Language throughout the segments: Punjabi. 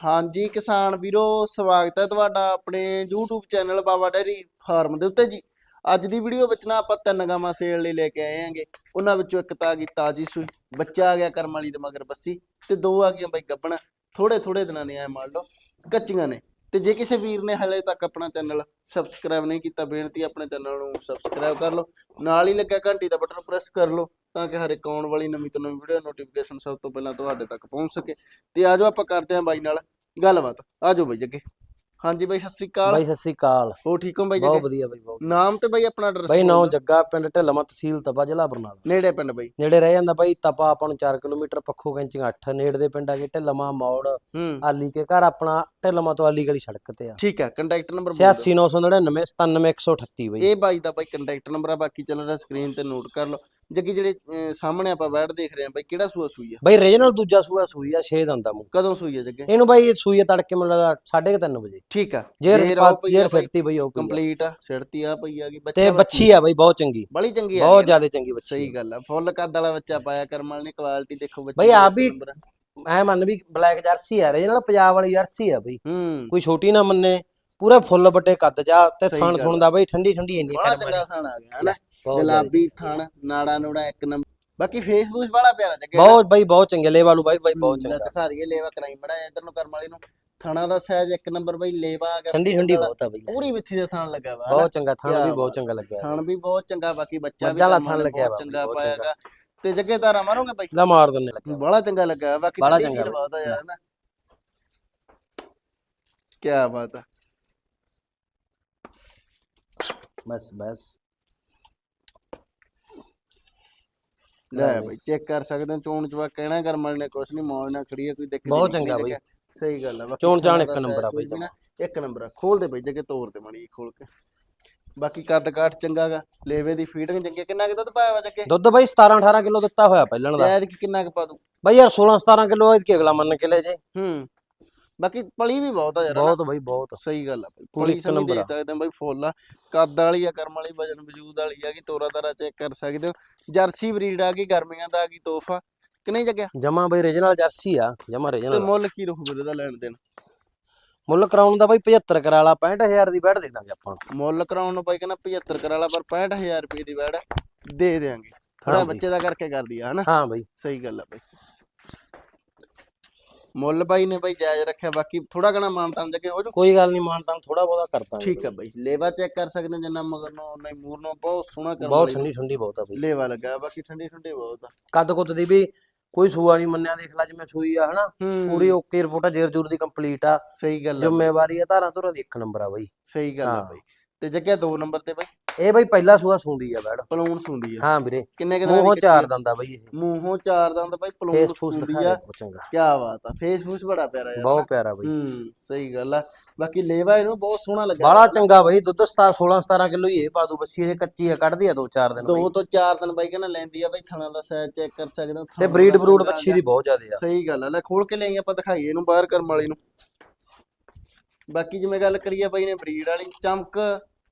ਹਾਂਜੀ ਕਿਸਾਨ ਵੀਰੋ, ਸਵਾਗਤ ਹੈ ਤੁਹਾਡਾ ਆਪਣੇ YouTube channel Baba dairy farm ਦੇ ਉੱਤੇ ਜੀ। ਅੱਜ ਦੀ ਵੀਡੀਓ ਵਿੱਚ ਨਾ ਆਪਾਂ ਤਿੰਨ ਗਾਵਾਂ ਸੇਲ ਲਈ ਲੈ ਕੇ ਆਏ ਹਾਂਗੇ। ਉਹਨਾਂ ਵਿੱਚੋਂ ਇੱਕ ਤਾਂ ਆ ਗਈ ਤਾਜੀ ਸੂਈ, ਬੱਚਾ ਆ ਗਿਆ ਕਰਮ ਵਾਲੀ ਦੇ ਮਗਰ ਬੱਸੀ ਤੇ ਦੋ ਆ ਗਈਆਂ ਬਈ ਗੱਬਣਾ। ਥੋੜੇ ਥੋੜੇ ਦਿਨਾਂ ਦੀਆਂ ਐ ਮੰਨ ਲਓ, ਕੱਚੀਆਂ ਨੇ। ਤੇ ਜੇ ਕਿਸੇ ਵੀਰ ਨੇ ਹਲੇ ਤੱਕ ਆਪਣਾ ਚੈਨਲ ਸਬਸਕ੍ਰਾਈਬ ਨਹੀਂ ਕੀਤਾ, ਬੇਨਤੀ ਆਪਣੇ ਚੈਨਲ ਨੂੰ ਸਬਸਕ੍ਰਾਈਬ ਕਰ ਲਓ। ਨਾਲ ਹੀ ਲੱਗਿਆ ਘੰਟੀ ਦਾ ਬਟਨ ਪ੍ਰੈਸ ਕਰ ਲਓ। ਤਾਂ ਕਿ ਹਰ ਇੱਕ ਆਉਣ ਵਾਲੀ ਨਵੀਂ ਤੋਂ ਨਵੀਂ ਵੀਡੀਓ ਨੋਟੀਫਿਕੇਸ਼ਨ ਸਭ ਤੋਂ ਪਹਿਲਾਂ ਤੁਹਾਡੇ ਤੱਕ ਪਹੁੰਚ ਸਕੇ। ਤੇ ਆਜੋ ਆਪਾਂ ਕਰਦੇ ਹਾਂ ਬਾਈ ਨਾਲ ਗੱਲਬਾਤ। ਆਜੋ ਬਾਈ ਜੱਗੇ। ਹਾਂਜੀ ਬਾਈ ਸਤਿ ਸ੍ਰੀ ਅਕਾਲ। ਬਾਈ ਸਤਿ ਸ੍ਰੀ ਅਕਾਲ। ਹੋ ਠੀਕ ਹੋ ਬਾਈ ਬਹੁਤ ਜੱਗੇ ਵਧੀਆ ਬਾਈ ਬਹੁਤ ਨਾਮ ਤੇ ਬਾਈ ਆਪਣਾ ਐਡਰੈਸ ਬਾਈ ਨੌ ਜੱਗਾ ਪਿੰਡ ਢਿੱਲਮਾ ਤਹਿਸੀਲ ਤਪਾ ਜ਼ਿਲ੍ਹਾ ਬਰਨਾਲਾ। ਨੇੜੇ ਪਿੰਡ ਬਾਈ। ਨੇੜੇ ਰਹਿ ਜਾਂਦਾ ਬਾਈ ਤਪਾ ਆਪਾਂ ਨੂੰ 4 ਕਿਲੋਮੀਟਰ ਪੱਖੋ ਕੈਂਚੀਆਂ 8 ਨੇੜੇ ਦੇ ਪਿੰਡ ਆ ਕੇ ਢਿੱਲਮਾ ਮੌੜ ਆਲੀ ਕੇ ਘਰ ਆਪਣਾ ਢਿੱਲਮਾ ਤੋਂ ਆਲੀ ਗਲੀ ਸੜਕ ਤੇ ਆ। ਠੀਕ ਹੈ ਕੰਟੈਕਟ ਨੰਬਰ ਬੋਲ ਦਿਓ। 86999 97138 ਬਾਈ। ਇਹ ਬਾਈ ਦਾ ਬਾਈ ਕੰਟੈਕਟ ਨੰਬਰ ਆ ਬਾਕੀ ਚੱਲ ਰਿਹਾ ਸਕਰੀਨ ਤੇ ਨੋਟ ਕਰ ਲਓ। ਜੱਗੀ ਜਿਹੜੇ ਅਹ, ਸਾਹਮਣੇ ਆਪਾਂ ਬੈਠ ਦੇਖ ਰਹੇ ਆ ਬਾਈ ਕਿਹੜਾ ਸੂਆ ਸੂਈ ਆ? ਬਾਈ ਰੀਜਨਲ ਦੂਜਾ ਸੂਆ ਸੂਈ ਆ 6 ਦੰਦਾ ਮੂੰਹ। ਕਦੋਂ ਸੂਈ ਆ ਜੱਗੇ? ਇਹਨੂੰ ਬਾਈ ਸੂਈ ਆ ਤੜਕੇ ਮੈਨੂੰ ਲੱਗਦਾ 3:30 ਵਜੇ। ਠੀਕ ਆ। ਪਈ ਆ ਜੇਰ ਬਾਈ, ਉਹ ਪਈ ਆ। ਕੰਪਲੀਟ ਆ ਸਿਰਤੀ ਆ ਪਈ ਆ ਗਈ ਬੱਚਾ ਤੇ ਬੱਚੀ ਆ ਬਾਈ ਬਹੁਤ ਚੰਗੀ। ਬੜੀ ਚੰਗੀ ਆ ਬਹੁਤ ਜ਼ਿਆਦਾ ਚੰਗੀ ਬੱਚੀ ਸਹੀ ਗੱਲ ਆ ਫੁੱਲ ਕੱਦ ਵਾਲਾ ਬੱਚਾ ਪਾਇਆ ਕਰਮਲ ਨੇ ਕੁਆਲਿਟੀ ਦੇਖੋ ਬੱਚੇ ਬਾਈ ਆਪ ਵੀ। ਐ ਮੰਨ ਵੀ ਬਲੈਕ ਜਰਸੀ ਆ ਰੀਜਨਲ ਪੰਜਾਬ ਵਾਲੀ ਜਰਸੀ ਆ ਬਾਈ। ਹੂੰ। ਕੋਈ ਛੋਟੀ ਨਾ ਮੰਨੇ। ਪੂਰਾ ਫੁੱਲ ਵੱਡੇ ਕੱਦ ਜਾ ਤੇ ਥਣ ਥੁਣ ਦਾ ਬਈ ਠੰਡੀ ਠੰਡੀ ਇੰਨੀ ਬੜਾ ਕਰਮ ਚੰਗਾ ਥਾਣ ਆ ਗਿਆ ਹਨਾ? ਬਹੁਤ ਗੁਲਾਬੀ ਥਣ ਨਾੜਾ ਨੂੜਾ ਇੱਕ ਨੰਬਰ ਬਾਕੀ ਫੇਸਬੁੱਕ ਬੜਾ ਪਿਆਰਾ ਜੱਗੇ ਬਹੁਤ ਬਾਈ ਬਹੁਤ ਚੰਗੇ ਲੈ ਵਾਲੂ ਬਾਈ ਬਾਈ ਬਹੁਤ ਲੈ ਚੰਗਾ। ਦਿਖਾ ਦਈਏ ਲੇਵਾ ਕਰਾਈ ਮੜਾ ਇਧਰ ਨੂੰ ਕਰਮ ਵਾਲੀ ਨੂੰ। ਥਾਣਾ ਦਾ ਸਾਈਜ਼ ਇੱਕ ਨੰਬਰ ਬਈ ਲੇਵਾ ਆ ਗਿਆ ਠੰਡੀ ਠੰਡੀ ਬਹੁਤ ਆ ਬਾਈ। ਲੈ। ਪੂਰੀ ਮਿੱਠੀ ਦਾ ਥਾਣ ਲੱਗਾ ਵਾ? ਬਹੁਤ ਚੰਗਾ ਥਣ ਵੀ ਬਹੁਤ ਚੰਗਾ ਲੱਗਿਆ ਥਣ ਵੀ ਬਹੁਤ ਚੰਗਾ ਬਾਕੀ ਬੱਚਾ ਵੀ ਵਾਲਾ ਥਣ ਵਾਲੇ ਲੱਗਿਆ ਬਹੁਤ ਵਾ ਚੰਗਾ ਪਾਇਆਗਾ ਤੇ ਜੱਗੇ ਤਾਰਾ ਮਾਰੋਗੇ ਬਾਈ? ਲੈ ਮਾਰ ਦਿੰਨੇ ਬੜਾ ਚੰਗਾ ਲੱਗਾ ਬਾਕੀ ਬੜਾ ਚੰਗਾ ਬਹੁਤ ਆ ਯਾਰ ਨਾ ਕੀ ਬਾਤ ਆ। ਬਸ ਬਸ। ਲੈ ਬਾਈ ਚੈੱਕ ਕਰ ਸਕਦੇ ਹੋ ਚੋਣ ਚਵਾ ਕਹਿਣਾ ਕਰਮ ਵਾਲੇ ਨੇ ਕੁਛ ਨਹੀਂ ਮੌਜ ਨਾਲ ਖੜੀ ਹੈ ਕੋਈ ਦਿੱਕਤ ਬਹੁਤ ਚੰਗਾ। ਬਾਈ। ਸਹੀ ਗੱਲ ਆ ਚੋਣ ਚਾਣ ਇੱਕ ਨੰਬਰ ਆ ਬਾਈ ਇੱਕ ਨੰਬਰ ਆ ਖੋਲ ਦੇ ਬਾਈ ਜੱਗੇ ਤੋੜ ਤੇ ਮਣੀ ਖੋਲ ਕੇ। ਬਾਕੀ ਕੱਦ ਕਾਠ ਚੰਗਾਗਾ ਲੇਵੇ ਦੀ ਫੀਡਿੰਗ ਚੰਗੀ। ਕਿੰਨਾ ਕਿ ਦੁੱਧ ਪਾਇਆ ਵਾ ਜੱਗੇ ਦੁੱਧ ਬਾਈ 17 18 ਕਿਲੋ ਦਿੱਤਾ ਹੋਇਆ ਪਹਿਲਣ ਦਾ। ਐਦ ਕਿੰਨਾ ਕੁ ਪਾ ਦੂ ਬਾਈ ਯਾਰ 16 17 ਕਿਲੋ ਇਹਦੇ ਅਗਲਾ ਮੰਨ ਕੇ ਲੈ ਜੇ। ਹੂੰ। ਬਾਕੀ ਪਲੀ ਵੀ ਬਹੁਤ ਆ ਯਾਰ ਹਨਾ? ਬਹੁਤ ਬਾਈ ਬਹੁਤ। ਸਹੀ ਗੱਲ ਆ ਬਾਈ ਪੂਰੀ ਪਲੀ ਇੱਕ ਸਮਝ ਨੰਬਰ ਦੇ ਆ। ਸਕਦੇ ਆ ਬਾਈ ਫੁੱਲ ਆ। ਕੱਦ ਵਾਲੀ ਆ ਕਰਮ ਵਾਲੀ ਵਜਨ ਵਜੂਦ ਵਾਲੀ ਆ ਗਈ ਤੋਰਾ ਤਾਰਾ ਚੈੱਕ ਕਰ ਸਕਦੇ ਹੋ। ਜਰਸੀ ਬਰੀਡ ਆ ਗਈ ਗਰਮੀਆਂ ਦਾ ਆ ਗਈ ਤੋਹਫਾ ਕਿ ਨਹੀਂ ਜੱਗਿਆ? ਜਮਾ ਬਾਈ ਰੀਜਨਲ ਜਰਸੀ ਆ ਜਮਾ ਤੇ ਰੀਜਨਲ ਮੁੱਲ ਕੀ ਰਹੂ ਵੀਰੇ ਦਾ ਲੈਣ ਦੇਣ? ਮੁੱਲ ਕਰਾਉਣ ਦਾ ਬਾਈ 75 ਕਰਾ ਲਾ 65000 ਦੀ ਬੈਠ ਦੇ ਦਾਂਗੇ ਆਪਾਂ। ਮੁੱਲ ਕਰਾਉਣ ਨੂੰ ਬਾਈ ਕਹਿੰਦਾ 75 ਕਰਾ ਲਾ ਪਰ 65000 ਰੁਪਏ ਦੀ ਵੈੜ ਦੇ ਦੇਾਂਗੇ ਥੋੜਾ। ਬੱਚੇ ਦਾ ਕਰਕੇ ਕਰਦੀ ਆ ਹਨਾ? ਹਾਂ ਬਾਈ। ਸਹੀ ਗੱਲ ਆ ਬਾਈ। ਮੁੱਲ ਬਾਈ ਨੇ ਬਾਈ ਜਾਇਜ਼ ਰੱਖਿਆ ਬਾਕੀ ਥੋੜਾ ਘਣਾ ਮਾਨਤਾਨ ਜੱਗੇ ਹੋ ਜੂ ਕੋਈ ਗੱਲ ਨਹੀਂ ਮਾਨਤਾਂ ਥੋੜਾ ਬਹੁਤਾ ਕਰਤਾ ਠੀਕ ਆ ਬਾਈ। ਲੇਵਾ ਚੈੱਕ ਕਰ ਸਕਦੇ ਹੋ ਜਿੰਨਾ ਮਗਰ ਨੂੰ ਨਹੀਂ ਮੂਰ ਨੂੰ ਬਹੁਤ ਸੋਹਣਾ ਕਰ ਬਹੁਤ ਠੰਡੀ ਠੰਡੀ ਬਹੁਤ ਆ ਬਾਈ। ਲੇਵਾ ਲੱਗਾ ਬਾਕੀ ਠੰਡੀ ਠੰਡੀ ਬਹੁਤ ਆ। ਕੱਦ ਕੁੱਦ ਦੀ ਵੀ ਕੋਈ ਸੂਆ ਨਹੀਂ ਮੰਨਿਆ ਦੇਖ ਲੈ ਜਿਵੇਂ ਸੂਈ ਆ ਹਨਾ। ਹੂੰ। ਪੂਰੀ ਓਕੇ ਰਿਪੋਰਟ ਆ ਜੇਰ ਜੂਰ ਦੀ ਕੰਪਲੀਟ ਆ। ਸਹੀ ਗੱਲ ਆ। ਜ਼ਿੰਮੇਵਾਰੀ ਆ ਧਾਰਾਂ ਧੁਰਾਂ ਦੀ ਇੱਕ ਨੰਬਰ ਆ ਬਾਈ। ਸਹੀ ਗੱਲ ਆ ਹਾਂ। ਬਾਈ। ਤੇ ਜੱਗਿਆ ਦੋ ਨੰਬਰ ਤੇ ਬਾਈ। ਇਹ ਬਾਈ ਪਹਿਲਾ ਸੂਆ ਸੁੰਦੀ ਆ ਬੈੜ ਪਲੂਣ ਸੁੰਦੀ ਆ। ਹਾਂ ਵੀਰੇ। ਕਿੰਨੇ ਕਿ ਦਿਨਾਂ ਮੂੰਹੋਂ ਦੀ ਚਾਰ ਦੰਦਾ ਬਾਈ ਇਹ। ਮੂੰਹੋਂ ਚਾਰ ਦੰਦ ਬਾਈ ਪਲੂਣ ਫੇਸ ਫੂਸ ਸੁੰਦੀ ਦਿਖਾ ਆ। ਚੰਗਾ। ਕੀ ਬਾਤ ਆ ਫੇਸਬੁੱਕ ਬੜਾ ਪਿਆਰਾ ਯਾਰ। ਬਹੁਤ ਪਿਆਰਾ ਬਾਈ। ਹੂੰ ਸਹੀ ਗੱਲ ਆ। ਬਾਕੀ ਲੇਵਾ ਇਹਨੂੰ ਬਹੁਤ ਸੋਹਣਾ ਲੱਗਾ ਬਾਲਾ ਚੰਗਾ ਬਾਈ ਦੁੱਧ 17 16 17 ਕਿਲੋ ਹੀ ਇਹ ਪਾ ਦੂ। ਬੱਸੀ ਇਹ ਕੱਚੀ ਆ ਕੱਢਦੀ ਆ ਦੋ ਚਾਰ ਦਿਨ ਦੋ ਤੋਂ ਚਾਰ ਦਿਨ ਬਾਈ ਕਹਿੰਦਾ ਲੈਂਦੀ ਆ ਬਾਈ ਥਣਾ ਦਾ ਸਾਈਜ਼ ਚੈੱਕ ਕਰ ਸਕਦੇ ਹੋ ਤੇ ਥਣਾ ਬਰੀਡ ਬਰੂਡ ਬੱਚੀ ਦੀ ਬਹੁਤ ਜ਼ਿਆਦੇ ਆ। ਸਹੀ ਗੱਲ ਆ। ਲੈ ਖੋਲ ਕੇ ਲਈ ਆਪਾਂ ਦਿਖਾਈਏ ਇਹਨੂੰ ਬਾਹਰ ਕਰਮ ਵਾਲੀ ਨੂੰ। ਬਾਕੀ ਜਿਵੇਂ ਗੱਲ ਕਰੀਏ ਬਾਈ ਨੇ ਬਰੀਡ ਵਾਲੀ ਚਮਕ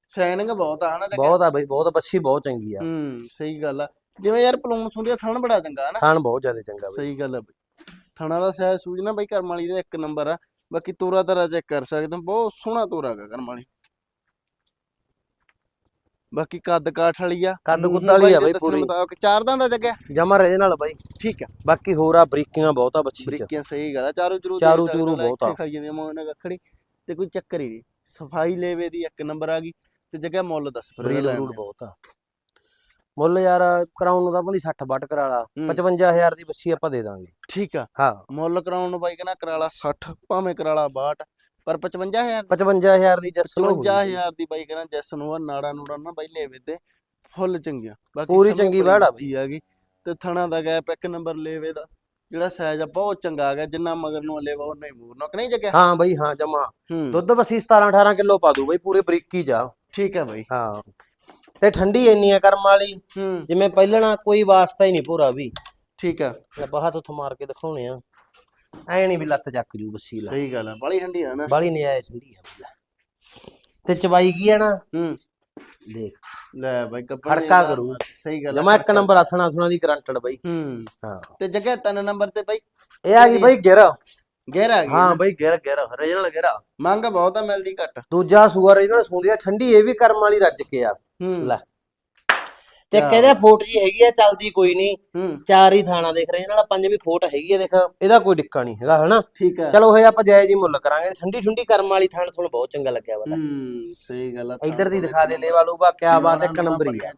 ਸ਼ਾਈਨਿੰਗ ਬਹੁਤ ਆ ਹਨਾ ਤੇ ਬਹੁਤ ਆ ਬਾਈ ਬਹੁਤ ਬੱਸੀ ਬਹੁਤ ਚੰਗੀ ਆ। ਹੂੰ ਸਹੀ ਗੱਲ ਆ। ਜਿਵੇਂ ਯਾਰ ਪਲੂਣ ਸੁੰਦੀ ਥਣ ਬੜਾ ਚੰਗਾ ਹਨਾ। ਖਾਣ ਬਹੁਤ ਜ਼ਿਆਦੇ ਚੰਗਾ ਬਾਈ। ਸਹੀ ਗੱਲ ਆ ਬਾਈ। ਥਣਾ ਦਾ ਸਾਈਜ਼ ਸੂਝ ਨਾ ਬਾਈ ਕਰਮ ਵਾਲੀ ਦਾ ਇੱਕ ਨੰਬਰ ਆ। ਬਾਕੀ ਤੋਰਾ ਤਰਾ ਚੈੱਕ ਕਰ ਸਕਦੇ ਹੋ ਬਹੁਤ ਸੋਹਣਾ ਤੋਰਾ ਹੈਗਾ ਕਰਮ ਵਾਲੀ। ਬਾਕੀ ਕੱਦ ਕਾਠ ਵਾਲੀ ਆ। ਕੱਦ ਕੁੱਦ ਵਾਲੀ ਆ ਦੇ ਬਾਈ ਪੂਰੀ। ਮੁਤਾਬਕ ਚਾਰ ਦੰਦ ਦਾ ਜੱਗਿਆ ਜਮਾ ਰਹੇ ਨਾਲ ਬਾਈ। ਠੀਕ ਆ। ਬਾਕੀ ਹੋਰ ਆ ਬਰੀਕੀਆਂ ਬਹੁਤ ਆ ਬੱਚੀ ਚ। ਬਰੀਕੀਆਂ ਸਹੀ ਗੱਲ ਆ ਚਾਰੂ ਚਰੂ ਚਾਰੂ ਚੂਰੂ ਬਹੁਤ ਆ। ਖਾਈ ਜਾਂਦੀ ਮੋਹ ਨਾਲ ਕੱਖੜੀ। ਤੇ ਕੋਈ ਚੱਕਰ ਹੀ ਨਹੀਂ। ਸਫ਼ਾਈ ਲੇਵੇ ਦੀ ਇੱਕ ਨੰਬਰ ਆ ਗਈ। ਤੇ ਜਗ੍ਹਾ ਮੁੱਲ ਦੱਸ ਫਿਰ ਬਰੂਡ ਦੇਣ। ਬਹੁਤ ਆ। ਮੁੱਲ ਯਾਰ ਕਰਾਉਣ ਨੂੰ ਤਾਂ ਬੰਦੀ 60 ਵੱਟ ਕਰਾ ਲਾ। ਹੂੰ। 55000 ਦੀ ਬੱਸੀ ਆਪਾਂ ਦੇ ਦਾਂਗੇ। ਠੀਕ ਆ। ਹਾਂ। ਮੁੱਲ ਕਰਾਉਣ ਨੂੰ ਬਾਈ ਕਹਿੰਦਾ ਕਰਾਲਾ 60 ਭਾਵੇਂ ਕਰਾਲਾ 62 ਪਰ 55000 55000 ਦੀ ਜੱਸ ਨੂੰ 55000 ਦੀ ਬਾਈ ਕਹਿੰਦਾ ਜੈਸ ਨੂੰ ਆ ਨਾੜਾ ਨੂੜਾ ਨਾ ਬਾਈ ਲੇਵੇ ਤੇ ਫੁੱਲ ਚੰਗੀਆਂ। ਬਾਕੀ ਪੂਰੀ ਚੰਗੀ ਲੱਸੀ ਆ ਗਈ। ਤੇ ਥਣਾ ਦਾ ਗੈਪ ਇੱਕ ਨੰਬਰ ਲੇਵੇ ਦਾ ਜਿਹੜਾ ਸਾਈਜ਼ ਆ ਬਹੁਤ ਚੰਗਾ ਆ ਗਿਆ ਜਿੰਨਾ ਮਗਰ ਨੂੰ ਲੇਵਾ ਉਹਨਾਂ ਹੀ ਮੂਰ ਨੂੰ ਨਹੀਂ ਜਗਿਆ? ਹਾਂ ਬਾਈ ਹਾਂ ਜਮਾ। ਦੁੱਧ ਬੱਸੀ 17 18 ਕਿਲੋ ਪਾ ਦੂ ਬਾਈ ਪੂਰੇ ਬਰੀਕੀ ਜਾ ਠੀਕ ਆ ਬਾਈ। ਹਾਂ। ਤੇ ਠੰਡੀ ਇੰਨੀ ਆ ਕਰਮ ਵਾਲੀ। ਹੂੰ। ਜਿਵੇਂ ਪਹਿਲਣਾ ਕੋਈ ਵਾਸਤਾ ਹੀ ਨਹੀਂ ਪੂਰਾ ਵੀ। ਠੀਕ ਆ ਲੈ ਬਾਹਰ ਤੋਂ ਮਾਰ ਕੇ ਦਿਖਾਉਣੇ ਆ। ਐ ਨਹੀਂ ਵੀ ਲੱਤ ਚੱਕ ਜੂ ਬੱਸੀ ਲਾ ਸਹੀ ਗੱਲ ਆ ਬੜੀ ਠੰਡੀ ਆ ਨਾ। ਬਾਲੀ ਨਹੀਂ ਆਏ ਠੰਡੀ ਆ ਬਈ ਲੈ। ਤੇ ਚਬਾਈ ਕੀ ਆ ਨਾ? ਹੂੰ। ਦੇਖ। ਲੈ ਬਾਈ ਕੱਪੜੇ ਖੜਕਾ ਕਰੂ। ਸਹੀ ਗੱਲ ਜਮਾ ਇੱਕ। ਨੰਬਰ ਆਥਣਾ ਥਣਾ ਦੀ ਗਰੰਟਡ ਬਾਈ। ਹੂੰ। ਹਾਂ। ਤੇ ਜਗ੍ਹਾ ਤਿੰਨ ਨੰਬਰ ਤੇ ਬਾਈ। ਇਹ ਆ ਗਈ ਬਾਈ ਗਿਰ। ਗਹਿਰਾ ਹਾਂ ਬਈ ਗਹਿਰਾ ਗਹਿਰਾ ਰੀਜਨਲ ਗਹਿਰਾ। ਮੰਗ ਬਹੁਤ ਆ ਮਿਲਦੀ ਘੱਟ। ਦੂਜਾ ਸੂਆ ਰੀਜਨਲ ਸੁਣਦੀ ਆ ਠੰਡੀ ਇਹ ਵੀ ਕਰਮ ਵਾਲੀ ਰੱਜ ਕੇ ਆ। ਹੂੰ। ਲੈ। ਤੇ ਕਹਿੰਦੇ ਫੋਟ ਜੀ ਹੈਗੀ ਆ ਚੱਲਦੀ ਕੋਈ ਨਹੀਂ ਹੂੰ। ਚਾਰ ਹੀ ਥਾਣਾ ਦੇਖ ਰਹੇ ਨਾਲ ਪੰਜਵੀਂ ਫੋਟ ਹੈਗੀ ਆ ਦੇਖ। ਇਹਦਾ ਕੋਈ ਡਿੱਕਾ ਨਹੀਂ ਹੈਗਾ ਹਨਾ? ਠੀਕ ਆ। ਚਲੋ ਇਹ ਆਪਾਂ ਜਾਇਜ਼ ਹੀ ਮੁੱਲ ਕਰਾਂਗੇ। ਠੰਡੀ ਠੰਡੀ ਕਰਮ ਵਾਲੀ ਥਾਣ ਤੁਹਾਨੂੰ ਬਹੁਤ ਚੰਗਾ ਲੱਗਿਆ ਵਾ। ਹੂੰ ਸਹੀ ਗੱਲ ਆ ਇੱਧਰ ਦੀ ਦਿਖਾ ਦੇ ਲੇਵਾ ਲੂਬਾ ਕਿਆ ਬਾਤ ਹੈ ਇੱਕ ਨੰਬਰ ਹੀ ਆ?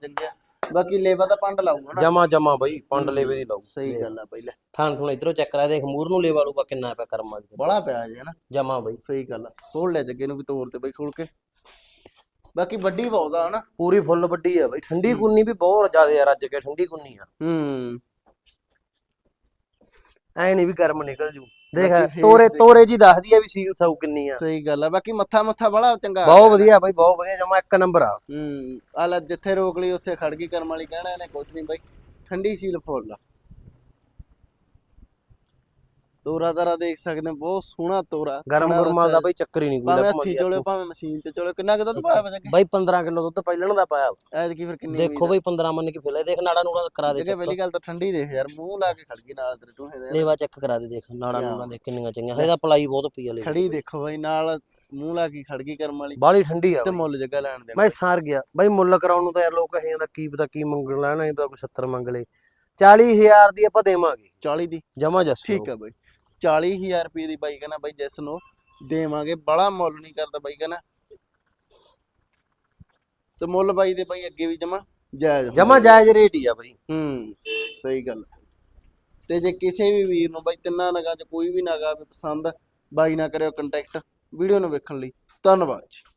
ਬਾਕੀ ਲੇਵਾ ਤਾਂ ਪੰਡ ਲਾਊਗਾ ਨਾ ਜਮਾ ਜਮਾ ਬਈ ਪੰਡ ਲੇਵੇ ਦੀ ਲਾਉ ਸਹੀ ਗੱਲ ਆ ਪਹਿਲੇ ਥਾਣ ਥੁਣ ਇਧਰੋਂ ਚੈੱਕ ਕਰਾ ਦੇਖ ਮੂਰ ਨੂੰ ਲੇਵਾ ਲੂਬਾ ਕਿੰਨਾ ਪਿਆ ਕਰਮ ਵਾਲੀ। ਬੜਾ ਪਿਆ ਜੇ ਨਾ ਜਮਾ ਬਈ। ਸਹੀ ਗੱਲ ਆ। ਖੋਲ ਲੈ ਜੱਗੇ ਨੂੰ ਵੀ ਤੋੜ ਤੇ ਬਈ ਖੋਲ ਕੇ। ਬਾਕੀ ਵੱਡੀ ਬਹੁਤ ਆ ਹਨਾ। ਪੂਰੀ ਫੁੱਲ ਵੱਡੀ ਆ ਬਈ। ਠੰਡੀ ਕੁੰਨੀ ਵੀ ਬਹੁਤ ਜ਼ਿਆਦਾ ਆ ਰੱਜ ਕੇ ਠੰਡੀ ਕੁੰਨੀ ਆ। ਹੂੰ। ਐ ਨਹੀਂ ਵੀ ਕਰਮ ਨਿਕਲ ਜੂ। ਦੇਖ ਬਾਕੀ ਤੋਰੇ। ਤੋਰੇ ਜੀ ਦੱਸਦੀ ਆ ਵੀ ਸੀਲ ਸਾਊ ਕਿੰਨੀ ਆ। ਸਹੀ ਗੱਲ ਆ ਬਾਕੀ ਮੱਥਾ ਮੱਥਾ ਬੜਾ ਚੰਗਾ ਬਹੁਤ ਵਧੀਆ ਬਈ ਬਹੁਤ ਵਧੀਆ ਜਮਾ ਇੱਕ ਨੰਬਰ ਆ। ਹੂੰ ਆ ਲੈ ਜਿੱਥੇ ਰੋਕ ਲਈ ਉੱਥੇ ਖੜ ਗਈ ਕਰਮ ਵਾਲੀ ਕਹਿਣਾ ਇਹਨੇ ਕੁਛ ਨਹੀਂ ਬਾਈ। ਠੰਡੀ ਸੀਲ ਫੁੱਲ ਆ। ਤੋਰਾ ਤਾਰਾ ਦੇਖ ਸਕਦੇ ਹੋ, ਬਹੁਤ ਸੋਹਣਾ ਤੋਰਾ। ਗਰਮ ਗੁਰਮਾਲ ਦਾ। ਬਈ ਚੱਕਰ ਹੀ ਨਹੀਂ ਕੋਈ ਭਾਵੇਂ ਹੱਥੀ ਚੋਲੇ ਭਾਵੇਂ ਮਸ਼ੀਨ ਤੇ ਚੋਲੇ ਕਿੰਨਾ ਕੁ ਦੁੱਧ ਪਾਇਆ ਜੱਗੇ? ਬਾਈ 15 ਕਿਲੋ ਦੁੱਧ ਪਹਿਲਣ ਦਾ ਪਾਇਆ ਐਤਕੀ ਫਿਰ ਕਿੰਨੀ ਦੇਖੋ ਬਈ 15 ਮੰਨ ਕੇ ਫਿਲੇ ਦੇਖ ਨਾੜਾ ਨੂੜਾ ਕਰਾ ਦੇ ਜੱਗੇ ਪਹਿਲੀ ਗੱਲ ਤਾਂ ਠੰਡੀ ਦੇਖ ਯਾਰ ਮੂੰਹ ਲਾ ਕੇ ਖੜ ਗਈ ਨਾਲ ਤੇਰੇ ਟੂਹੇ ਦੇ। ਲੇਵਾ ਚੈੱਕ ਕਰਾ ਦੇ ਦੇਖ ਨਾੜਾ ਨੂੜਾ ਦੇਖ ਕਿੰਨੀਆਂ ਚੰਗੀਆਂ। ਇਹਦਾ ਪਲਾਈ ਬਹੁਤ ਪਈ ਆ ਲੈ ਖੜੀ ਦੇਖੋ ਬਾਈ ਨਾਲ ਮੂੰਹ ਲਾ ਕੇ ਖੜ ਗਈ ਕਰਮ ਵਾਲੀ। ਬਾਲੀ ਠੰਡੀ ਆ ਤੇ। ਮੁੱਲ ਜੱਗਾ ਲੈਣ ਦੇਣਾ। ਮੈਂ ਸਾਰ ਗਿਆ। ਬਾਈ ਮੁੱਲ ਕਰਾਉਣ ਨੂੰ ਤਾਂ ਯਾਰ ਲੋਕ ਕਹੇ ਜਾਂਦਾ ਕੀ ਪਤਾ ਕੀ ਮੰਗਣ ਲੈਣਾ ਇਹ ਤਾਂ ਕੋਈ 70 ਮੰਗ ਲੇ। 40000 ਦੀ ਆਪਾਂ ਦੇਵਾਂਗੇ। 40 ਦੀ। ਜਮਾ ਜਸ ਠੀਕ ਆ ਬਾਈ। 40000 ਰੁਪਏ ਦੀ ਬਾਈ ਕਹਿੰਦਾ ਬਾਈ ਜਿਸ ਨੂੰ ਦੇਵਾਂਗੇ ਬੜਾ ਮੁੱਲ ਨਹੀਂ ਕਰਦਾ ਬਾਈ ਕਹਿੰਦਾ। ਤੇ ਮੁੱਲ ਬਾਈ ਦੇ ਬਾਈ ਅੱਗੇ ਵੀ ਜਮਾ ਜਾਇਜ਼। ਜਮਾ ਜਾਇਜ਼ ਰੇਟ ਹੀ ਆ ਬਾਈ। ਹੂੰ ਸਹੀ ਗੱਲ। ਤੇ ਜੇ ਕਿਸੇ ਵੀ ਵੀਰ ਨੂੰ ਬਾਈ ਤਿੰਨਾਂ ਨਗਾਂ ਚ ਕੋਈ ਵੀ ਨਗਾ ਵੀ ਪਸੰਦ ਬਾਈ ਨਾ ਕਰਿਓ ਕੰਟੈਕਟ ਵੀਡੀਓ ਨੂੰ ਵੇਖਣ ਲਈ। ਧੰਨਵਾਦ ਜੀ।